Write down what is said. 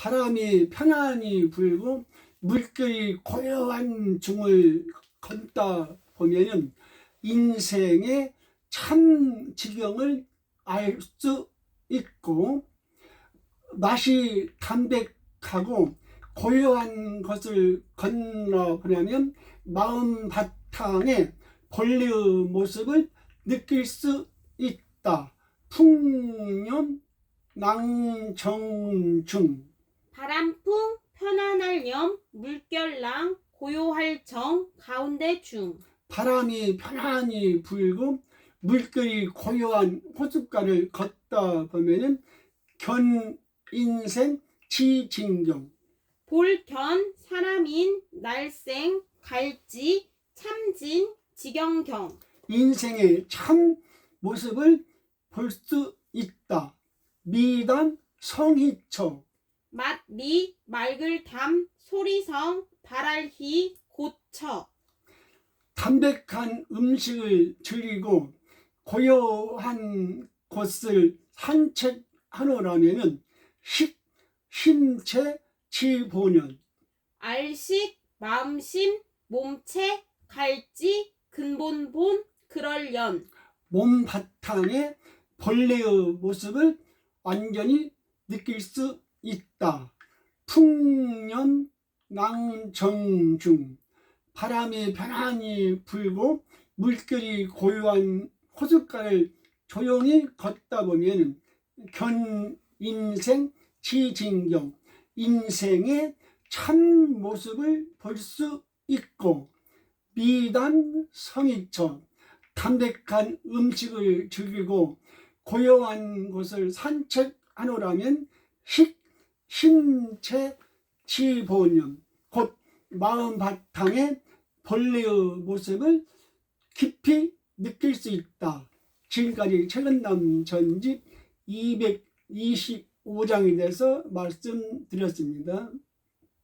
바람이 편안히 불고 물결이 고요한 중을 걷다 보면은 인생의 참 지경을 알 수 있고 맛이 담백하고 고요한 것을 건너 보려면 마음 바탕에 본래의 모습을 느낄 수 있다. 풍년 낭정중 바람풍 편안할 염 물결랑 고요할 정 가운데 중. 바람이 편안히 불고 물결이 고요한 호숫가를 걷다 보면은 견 인생 지진경. 볼견 사람인 날생 갈지 참진 지경경. 인생의 참 모습을 볼 수 있다. 미담 성희처 맛리 맑을 담 소리성 발알희 고처. 담백한 음식을 즐기고 고요한 곳을 산책하노라면은 식 신체 지보년. 알식 마음심 몸체 갈지 근본본 그럴연. 몸 바탕에 벌레의 모습을 완전히 느낄 수 있다. 풍년 낭정중 바람이 편안히 불고 물결이 고요한 호숫가를 조용히 걷다 보면 견 인생 지진경 인생의 참 모습을 볼 수 있고 미담 성의처 담백한 음식을 즐기고 고요한 곳을 산책하노라면 식 신체 지보념 곧 마음 바탕에 본래의 모습을 깊이 느낄 수 있다. 지금까지 최근남 전집 225장에 대해서 말씀드렸습니다.